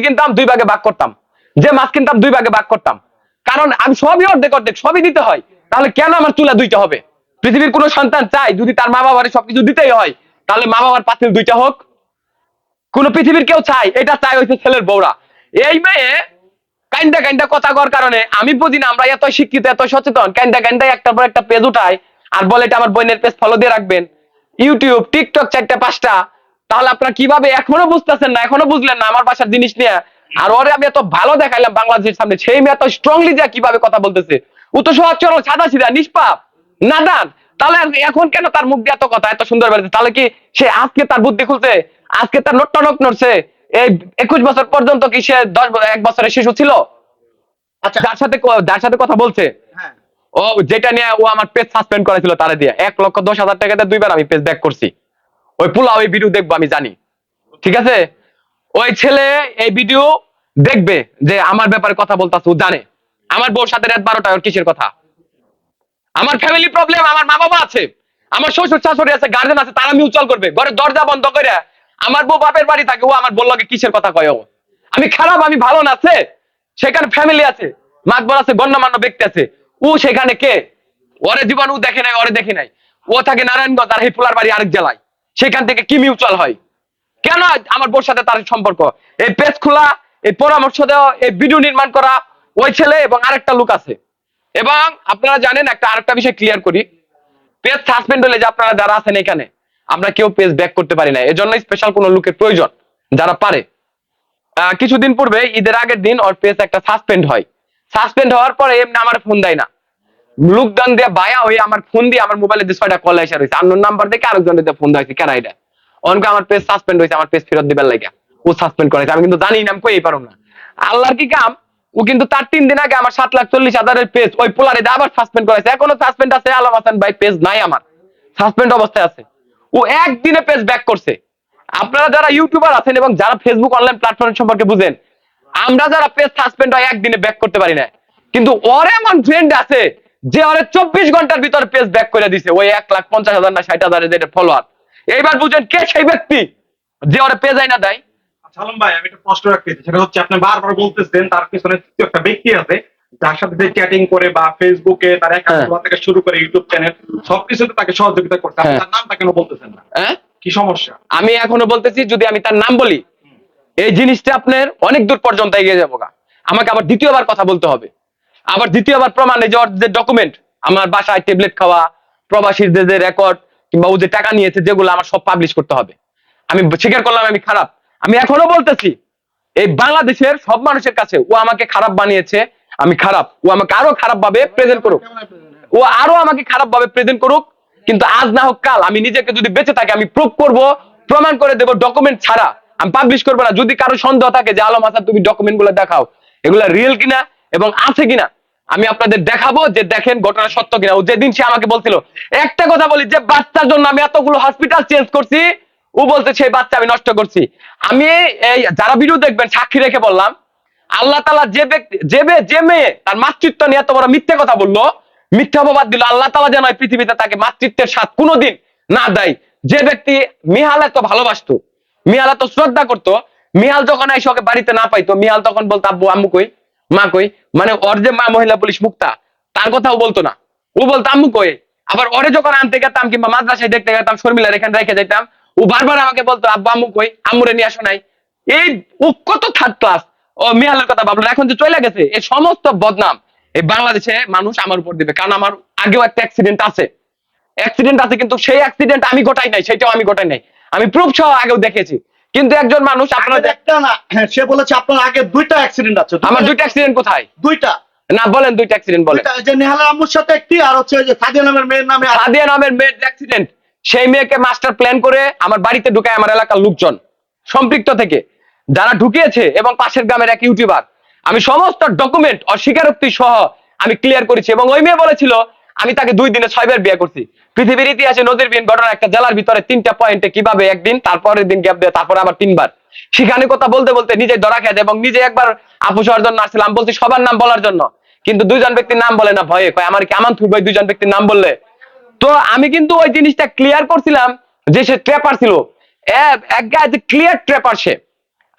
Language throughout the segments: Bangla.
মুরগি কিনতাম দুই ভাগে ভাগ করতাম। যে মাছ কিনতাম দুই ভাগে ভাগ করতাম। কারণ আমি সবই অর্ধেক অর্ধেক, সবই দিতে হয়। তাহলে কেন আমার চুলা দুইটা হবে? পৃথিবীর কোনো সন্তান চাই যদি তার মা বাবার সবকিছু দিতেই হয়, তাহলে মা বাবার পাতিল দুইটা হোক। কোন পৃথিবীর কেউ চাই এটা চাই হইছে ছেলের বউরা। এই মেয়ে কাইন্দা কাইন্দা কথা কর কারণে আমি বুঝি না, আমরা এত শিক্ষিত এত সচেতন, কাইন্দা কাইন্দা একটার পর একটা পেজ উঠায় আর বলে এটা আমার বোনের পেজ ফলো দিয়ে রাখবেন। ইউটিউব টিকটক চারটা, পাঁচটা তাহলে আপনারা কীভাবে এখনও বুঝতেছেন না? এখনও বুঝলেন না আমার বাসার জিনিস নিয়ে? আর ওরে আমি এত ভালো দেখাইলাম বাংলাদেশের সামনে সেই মেয়ে এত স্ট্রংলি যা কীভাবে কথা বলতেছে। ও তো সহজ সরল সাদা সিধা নিষ্পাপ নাদান। তাহলে এখন কেন তার মুখ দিয়ে এত কথা এত সুন্দর বেড়েছে তাহলে কি সে আজকে তার বুদ্ধি খুলছে? আজকে তার নট্টনক নড়ছে? এই একুশ বছর পর্যন্ত কি সে দশ এক বছরের শিশু ছিল? আচ্ছা। যার সাথে যার সাথে কথা বলছে? হ্যাঁ। ও যেটা নিয়ে ও আমার পেজ সাসপেন্ড করেছিল তারা দিয়ে। এক লক্ষ দশ হাজার টাকাতে দুইবার আমি পেজ ব্যাক করছি। ওই পোলা ওই ভিডিও দেখব, আমি জানি। ঠিক আছে? ওই ছেলে এই ভিডিও দেখবে যে আমার ব্যাপারে কথা বলতাছে, ও জানে। আমার বউর সাথে রাত বারোটা ওর কিসের কথা? আমার ফ্যামিলি প্রবলেম আমার মা বাবা আছে। আমার শ্বশুর শাশুড়ি আছে গার্জেন আছে, তারা মিউচুয়াল করবে। ঘরের দরজা বন্ধ করে আমার বউ বাপের বাড়ি থাকে, ও আমার বলল কিসের কথা কয় ও? আমি খারাপ, আমি ভালো না আছে সেখানে ফ্যামিলি আছে, মাতবর আছে, গণ্যমান্য ব্যক্তি আছে। ও সেখানে কে? ওরে জীবন ও দেখে নাই, ওরে দেখে নাই। ও থাকে নারায়ণগঞ্জ, আর হিপুলার বাড়ি আরেক জেলায়। সেখান থেকে কি মিউচুয়াল হয়? কেন আমার বোর সাথে তার সম্পর্ক? এই পেজ খোলা, এই পরামর্শ দেওয়া, এই ভিডিও নির্মাণ করা, ওই ছেলে এবং আরেকটা লোক আছে। এবং আপনারা জানেন, একটা আরেকটা বিষয় ক্লিয়ার করি। পেজ সাসপেন্ড হলে যে আপনারা যারা আছেন এখানে, আমরা কেউ পেজ ব্যাক করতে পারি না। এজন্য স্পেশাল কোনো লোকের প্রয়োজন, যারা পারে। কিছুদিন পূর্বে, ঈদের আগের দিন ওর পেজ একটা সাসপেন্ড হয়। সাসপেন্ড হওয়ার পরে এমনি আমার ফোন দেয় না। লোকদান দিয়ে বায়া হয়ে আমার ফোন দিয়ে আমার মোবাইলে দিয়ে ছয়টা কল এসে রয়েছে। আন্ন নাম্বার থেকে আরেকজনের দিয়ে ফোন দিয়েছে কেন এটা? অনকে আমার পেজ সাসপেন্ড হয়েছে, আমার পেজ ফেরত দিবার লাগে ও সাসপেন্ড করেছে আমি কিন্তু জানি না আমি কই পারো না। আল্লাহর কি কাম? ও কিন্তু তার তিন দিন আগে আমার সাত লাখ চল্লিশ হাজারের পেজ ওই পোলারে আবার সাসপেন্ড করেছে এখনও সাসপেন্ড আছে, আলম হাসান ভাই পেজ নাই আমার। সাসপেন্ড অবস্থায় আছে। ও একদিনে পেজ ব্যাক করছে। আপনারা যারা ইউটিউবার আছেন এবং যারা ফেসবুক অনলাইন প্ল্যাটফর্ম সম্পর্কে বুঝেন, আমরা যারা পেজ সাসপেন্ড হয় একদিনে ব্যাক করতে পারি না কিন্তু ওর এমন ফ্রেন্ড আছে যে ওরে চব্বিশ ঘণ্টার ভিতরে পেজ ব্যাক করে দিছে ওই এক লাখ পঞ্চাশ হাজার না ষাট হাজারের যেটা ফলোয়ার এইবার বুঝেন কে সেই ব্যক্তি? যে ওরে পেজ আইনা দেয়। সালাম ভাই আমি একটা প্রশ্ন। সেটা হচ্ছে আপনি বারবার বলতেছেন তার পিছনে তৃতীয় একটা ব্যক্তি আছে যার সাথে যে চ্যাটিং করে বা ফেসবুকে তার হ্যাঁ। অ্যাকাউন্ট থেকে শুরু করে ইউটিউব চ্যানেল সবকিছুতে তাকে সহযোগিতা করতে হ্যাঁ। তার নামটা কেন বলতেছেন না? হ্যাঁ? কি সমস্যা? আমি এখনও বলতেছি যদি আমি তার নাম বলি এই জিনিসটা আপনার অনেক দূর পর্যন্ত এগিয়ে যাব আমাকে আবার দ্বিতীয়বার কথা বলতে হবে। আবার দ্বিতীয়বার প্রমাণ, এই যে ডকুমেন্ট আমার বাসায় ট্যাবলেট খাওয়া প্রবাসীর যে রেকর্ড কিংবা ও যে টাকা নিয়েছে, যেগুলো আমার সব পাবলিশ করতে হবে। আমি স্বীকার করলাম, আমি খারাপ। আমি এখনও বলতেছি, এই বাংলাদেশের সব মানুষের কাছে ও আমাকে খারাপ বানিয়েছে, আমি খারাপ। ও আমাকে আরও খারাপ ভাবে প্রেজেন্ট করুক। ও আরও আমাকে খারাপ ভাবে প্রেজেন্ট করুক, কিন্তু আজ না হোক কাল আমি নিজেকে যদি বেঁচে থাকি, আমি প্রুভ করব, প্রমাণ করে দেব ডকুমেন্ট ছাড়া। আমি পাবলিশ করব না। যদি কারও সন্দেহ থাকে যে, আলম হাসান, তুমি ডকুমেন্টগুলো দেখাও, এগুলা রিয়েল কিনা এবং আছে কিনা, আমি আপনাদের দেখাবো যে দেখেন ঘটনা সত্য কিনা। ও যেদিন সে আমাকে বলছিল, একটা কথা বলি, যে বাচ্চার জন্য আমি এতগুলো হসপিটাল চেঞ্জ করছি, ও বলতে সেই বাচ্চা আমি নষ্ট করছি। আমি এই, যারা ভিডিও দেখবেন, সাক্ষী রেখে বললাম, আল্লাহ তালা যে ব্যক্তি, যে যে মেয়ে তার মাতৃত্ব নিয়ে এত বড় মিথ্যে কথা বলল, মিথ্যা অপবাদ দিল, আল্লাহ তালা যেন পৃথিবীতে তাকে মাতৃত্বের স্বাদ কোনোদিন না দেয়। যে ব্যক্তি মিহাল এত ভালোবাসতো, মিহাল এত শ্রদ্ধা করতো, মিহাল যখন এসে ওকে বাড়িতে না পাইতো, মিহাল তখন বলতো, আব্বু, আম্মু কই? মা কই? মানে ওর যে মা মহিলা পুলিশ মুক্তা, তার কথাও বলতো না। ও বলতো, আম্মু কই? আবার ওরে যখন আনতে গেতাম কিংবা মাদ্রাসায় দেখতে গেতাম, শর্মিলার এখানে রেখে যেতাম ও বারবার আমাকে বলতো, আব্বু, আম্মু কই? আম্মুরে নিয়ে আসো নাই। এই ও কত থার্ড ক্লাস ও মিহালের কথা ভাবলো এখন যে চলে গেছে এই সমস্ত বদনাম। এই বাংলাদেশে মানুষ আমার উপর দিবে, কারণ আমার আগেও একটা অ্যাক্সিডেন্ট আছে। অ্যাক্সিডেন্ট আছে কিন্তু সেই অ্যাক্সিডেন্ট আমি ঘটাই নাই, সেটাও আমি ঘটাই নাই। আমি প্রুফ সহ আগেও দেখেছি। কিন্তু একজন মানুষ আপনার একটা না। হ্যাঁ, সে বলেছে আপনার আগে দুইটা অ্যাক্সিডেন্ট আছে। আমার দুইটা অ্যাক্সিডেন্ট কোথায়? দুইটা। না বলেন দুইটা অ্যাক্সিডেন্ট বলেন। যে নেহালা আম্মুর সাথে একটি আর হচ্ছে যে সাদিয়া নামের মেয়ের নামে সাদিয়া নামের মেয়ের অ্যাক্সিডেন্ট সেই মেয়েকে মাস্টার প্ল্যান করে আমার বাড়িতে ঢুকায় আমার এলাকার লোকজন সম্পৃক্ত থেকে। যারা ঢুকিয়েছে এবং পাশের গ্রামের এক ইউটিউবার আমি সমস্ত ডকুমেন্ট অস্বীকারোক্তি সহ আমি ক্লিয়ার করেছি এবং ওই মেয়ে বলেছিল আমি তাকে দুই দিনে ছয়বার বিয়ে করছি। পৃথিবীর ইতিহাসে নজিরবিহীন ঘটনা একটা জেলার ভিতরে তিনটা পয়েন্টে কীভাবে একদিন, তারপরের দিন গ্যাপ দেয়, তারপরে আবার তিনবার। সেখানে কথা বলতে বলতে নিজে ধরা খেয়ে এবং নিজে একবার আপু হওয়ার জন্য আসছিলাম বলছি সবার নাম বলার জন্য। কিন্তু দুইজন ব্যক্তির নাম বলে না, ভয়ে। কয়, আমার কি আমার থুই ভাই দুইজন ব্যক্তির নাম বললে? তো আমি কিন্তু ওই জিনিসটা ক্লিয়ার করছিলাম যে সে ট্র্যাপার ছিল। ক্লিয়ার ট্রেপার সে।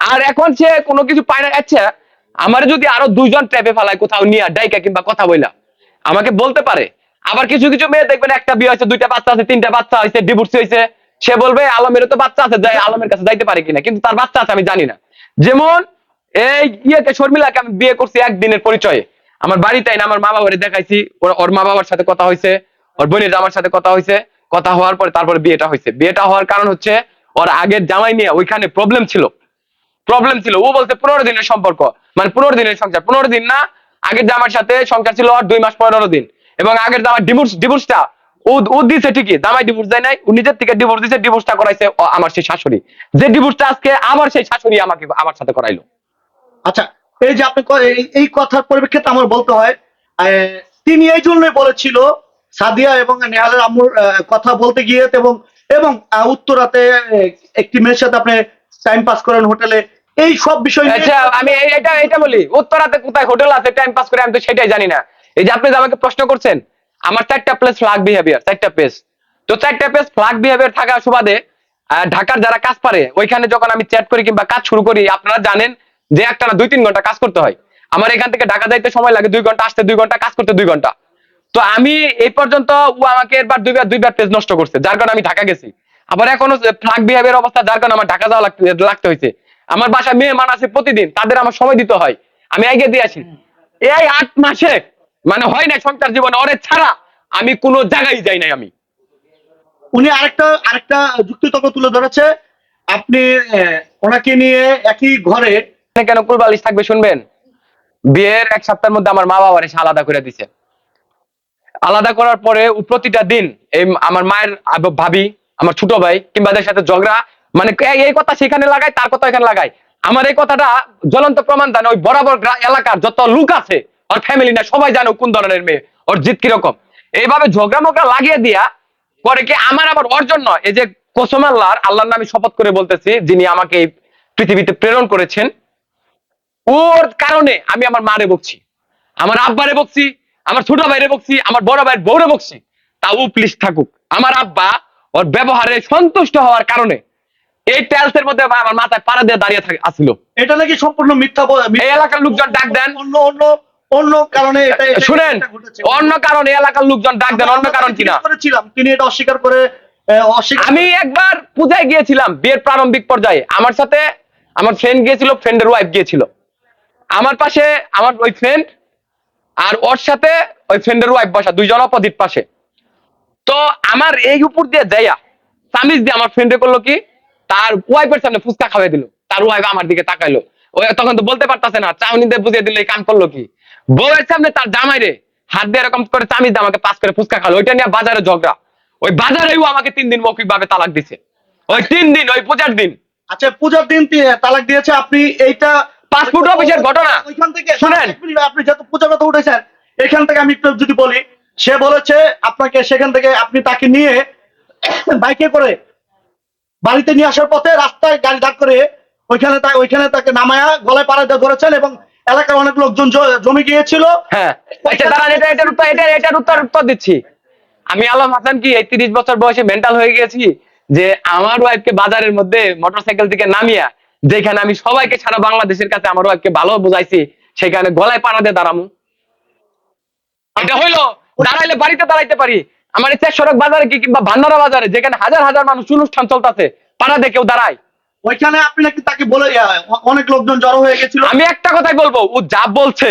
আর এখন সে কোনো কিছু পায় না আচ্ছা আমার যদি আরও দুইজন ট্র্যাপে ফেলায় কোথাও নিয়ে ডাইকা কিংবা কথা বইলা। আমাকে বলতে পারে। আবার কিছু কিছু মেয়ে দেখবেন একটা বিয়ে হয়েছে, দুইটা বাচ্চা আছে, তিনটা বাচ্চা হয়েছে ডিভোর্স হয়েছে। সে বলবে আলমের তো বাচ্চা আছে, যাই আলমের কাছে যাইতে পারে কিনা, কিন্তু তার বাচ্চা আছে, আমি জানি না। যেমন এই ইয়েকে শর্মিলাকে আমি বিয়ে করছি একদিনের পরিচয়ে। আমার বাড়িতে না আমার মা বাবারে দেখাইছি, ওর- মা বাবার সাথে কথা হয়েছে, ওর বোনের আমার সাথে কথা হয়েছে, কথা হওয়ার পরে তারপরে বিয়েটা হয়েছে। বিয়েটা হওয়ার কারণ হচ্ছে, ওর আগের জামাই নিয়ে ওইখানে প্রবলেম ছিল। প্রবলেম ছিল। ও বলতে পনেরো দিনের সম্পর্ক। মানে পনেরো দিনের সংসার। পনেরো দিন না, আগের জামার সাথে সংসার ছিল ওর দুই মাস পনেরো দিন। এবং আগের জামার ডিভোর্স ডিভোর্সটা ও ও দিছে ঠিকই জামাই ডিভোর্স দেয় নাই ও নিজের থেকে ডিভোর্স দিছে ডিভোর্সটা করাইছে আমার সেই শাশুড়ি। যে ডিভোর্সটা আজকে আবার সেই শাশুড়ি আমাকে আমার সাথে করাইলো। আচ্ছা এই যে আপনি এই- কথার পরিপ্রেক্ষিতে আমার বলতে হয় তিনি এই জন্যই বলেছিল সাদিয়া এবং নেহালের আম্মুর কথা বলতে গিয়ে এবং এবং উত্তরাতে একটি মেয়ের সাথে আপনি টাইম পাস করেন হোটেলে। এই সব বিষয় আচ্ছা আমি এটা এটা বলি উত্তরাতে কোথায় হোটেল আছে টাইম পাস করে আমি তো সেটাই জানি না। এই যে আপনি আমাকে প্রশ্ন করছেন, আমার চারটা প্লেস ফ্লাগ বিহেভিয়ার চারটা পেজ তো চারটা পেজ ফ্লাগ বিহেভিয়ার থাকার সুবাদে ঢাকার যারা কাজ পারে, ওইখানে যখন আমি চ্যাট করি কিংবা কাজ শুরু করি, আপনারা জানেন যে একটা না দুই তিন ঘণ্টা কাজ করতে হয়। আমার এখান থেকে ঢাকা যাইতে সময় লাগে, দুই ঘণ্টা আসতে, দুই ঘণ্টা কাজ করতে দুই ঘণ্টা। তো আমি এই পর্যন্ত ও আমাকে এবার দুইবার দুইবার পেজ নষ্ট করছে, যার কারণে আমি ঢাকা গেছি। আবার এখনও ফ্লাগ বিহেভিয়ার অবস্থা, যার কারণে আমার ঢাকা যাওয়া লাগতে হয়েছে। আমার বাসায় মেয়ে মান আছে প্রতিদিন, তাদের আমার সময় দিতে হয়। আমি এগিয়ে দিয়ে আসি। এই আট মাসে মানে হয় না সংসার জীবনে ওরে ছাড়া আমি কোনো জায়গায় যাই নাই আমি। উনি আরেকটা আরেকটা যুক্তি তর্ক তুলে ধরেছে। আপনি ওনাকে নিয়ে একই ঘরে কেন কুলবালিশ থাকবে শুনবেন? বিয়ের এক সপ্তাহের মধ্যে আমার মা বাবার এসে আলাদা করে দিছে। আলাদা করার পরে প্রতিটা দিন এই আমার মায়ের ভাবি আমার ছোট ভাই কিংবা এদের সাথে ঝগড়া মানে এই- কথা সেখানে লাগায় তার কথা এখানে লাগায়। আমার এই কথাটা জ্বলন্ত প্রমাণ জানে ওই বরাবর এলাকার যত লোক আছে ওর ফ্যামিলি না সবাই জানে কোন ধরনের মেয়ে ওর জিত কীরকম। এইভাবে ঝগড়া মগড়া লাগিয়ে দিয়া পরে কি আমার আবার ওর জন্য এই যে কসম আল্লাহর আল্লাহর নামে শপথ করে বলতেছি যিনি আমাকে এই পৃথিবীতে প্রেরণ করেছেন ওর কারণে আমি আমার মারে বকছি আমার আব্বারে বকছি আমার ছোট ভাইরে বকছি আমার বড় ভাইয়ের বউরে বকছি তাও প্লিজ থাকুক। আমার আব্বা ওর ব্যবহারে সন্তুষ্ট হওয়ার কারণে এই টেলসের মধ্যে আমার মাথায় পাড়া দিয়ে দাঁড়িয়ে থাকে আসছিল এটা নাকি সম্পূর্ণ মিথ্যা- এই এলাকার লোকজন ডাক দেন। অন্য অন্য অন্য কারণে শুনেন অন্য কারণ এলাকার লোকজন ডাক দেন অন্য কারণ কিনা? করেছিলাম তিনি এটা অস্বীকার করে আমি একবার পূজায় গিয়েছিলাম? বিয়ের প্রারম্ভিক পর্যায়ে। আমার সাথে আমার ফ্রেন্ড গিয়েছিল ফ্রেন্ডের ওয়াইফ গিয়েছিল। আমার পাশে আমার ওই ফ্রেন্ড আর ওর সাথে ওই ফ্রেন্ডের ওয়াইফ বসা দুইজন অপোজিট পাশে। তো আমার এই উপর দিয়ে দেয়া সামিজ দিয়ে আমার ফ্রেন্ডে করল কি তার ওয়াইফের সামনে ফুচকা খাওয়াই দিল। তার ওয়াইফ আমার দিকে তাকাইলো। ও তখন তো বলতে পারতাছে না চাউনি দিয়ে বুঝিয়ে দিল এই কাম করল কি। বউয়ের সামনে তার জামাই রে হাত দিয়ে এরকম করে চামিজ আমাকে পাস করে ফুচকা খাওয়ালো। ওইটা নিয়ে বাজারে ঝগড়া। ওই বাজারেও আমাকে তিন দিন মৌখিক ভাবে তালাক দিছে। ওই তিন দিন ওই পূজার দিন। আচ্ছা পূজার দিন তালাক দিয়েছে আপনি এইটা পাসপোর্ট অফিসের ঘটনা। ওইখান থেকে শুনেন। আপনি যত পূজার কথা উঠেছেন এখান থেকে আমি একটু যদি বলি সে বলেছে আপনাকে সেখান থেকে আপনি তাকে নিয়ে বাইকে করে বাড়িতে নিয়ে আসার পথে রাস্তায় গাড়ি দাঁড় করে ওইখানে ওইখানে তাকে নামায়া গলায় পাড়া দিয়ে ধরেছেন এবং এলাকার অনেক লোকজন জমে গিয়েছিল হ্যাঁ উত্তর উত্তর দিচ্ছি। আমি আলম হাসান কি, এই তিরিশ বছর বয়সে মেন্টাল হয়ে গেছি যে আমার ওয়াইফকে বাজারের মধ্যে মোটরসাইকেল থেকে নামিয়া, যেখানে আমি সবাইকে সারা বাংলাদেশের কাছে আমার ওয়াইফকে ভালো বুঝাইছি, সেখানে গলায় পাড়া দিয়ে দাঁড়ামু। এটা হইল, দাঁড়াইলে বাড়িতে দাঁড়াইতে পারি। আমার চার সড়ক বাজারে কি কিংবা ভান্ডারা বাজারে, যেখানে হাজার হাজার মানুষ অনুষ্ঠান চলতেছে, পাড়া দিয়ে কেউ দাঁড়ায়। ওইখানে আপনি নাকি তাকে বলে অনেক লোকজন জড়ো হয়ে গেছিল। আমি একটা কথাই বলব, ও যা বলছে,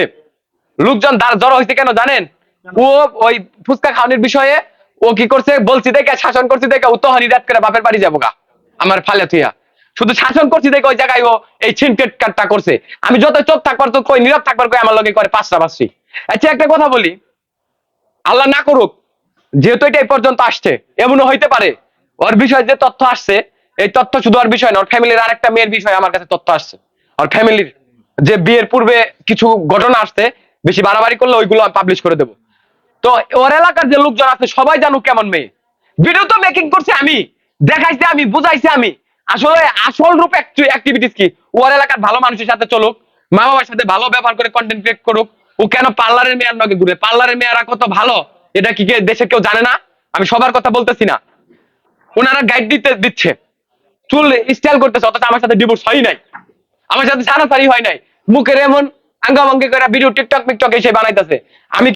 লোকজন জড়ো হয়েছে কেন জানেন? ও ওই ফুচকা খাওয়ানোর বিষয়ে ও কি করছে, বলছি, দেখে, শাসন করছি, দেখে, ও তহরি রাত করে বাপের বাড়ি যাব গা, আমার ফালে থুইয়া। শুধু শাসন করছি, দেখে ওই জায়গায় ও এই ছিনকেট কাটটা করছে। আমি যত চোখ থাকবার তো কই, নীরব থাকবার কই আমার লগে করে পাঁচটা পাঁচটি আচ্ছা একটা কথা বলি। আল্লাহ না করুক, যেহেতু এটা এই পর্যন্ত আসছে, এমনও হইতে পারে। ওর বিষয়ে যে তথ্য আসছে এই তথ্য শুধু ওর বিষয় না, ওর ফ্যামিলির আরেকটা মেয়ের বিষয়ে আমার কাছে তথ্য আসছে। ওর ফ্যামিলির যে বিয়ের পূর্বে কিছু ঘটনা আসছে, বেশি বাড়াবাড়ি করলে ওইগুলো আমি পাবলিশ করে দেবো। তো ওর এলাকার যে লোকজন আছে, সবাই জানুক কেমন মেয়ে। ভিডিও তো মেকিং করছি আমি, দেখাইছি আমি, বুঝাইছি আমি। আসলে আসল রূপ অ্যাক্টিভিটিস কি? ওর এলাকার ভালো মানুষের সাথে চলুক, মা বাবার সাথে ভালো ব্যবহার করে কন্টেন্ট ক্রিয়েট করুক, ও কেন পার্লারের মেয়ের নগে ঘুরে? পার্লারের মেয়েরা কত ভালো? এটা কে- দেশে কেউ জানে না? আমি সবার কথা বলতেছি না। ওনারা গাইড দিতে দিচ্ছে। চুল স্টাইল করতেছে, অথচ আমার সাথে ডিভোর্স হয় নাই। আমার সাথে সারাসারি হয় নাই। মুখের এমন আঙ্গামাঙ্গি করে ভিডিও টিকটক মিকটক এসে বানাইতেছে। আমি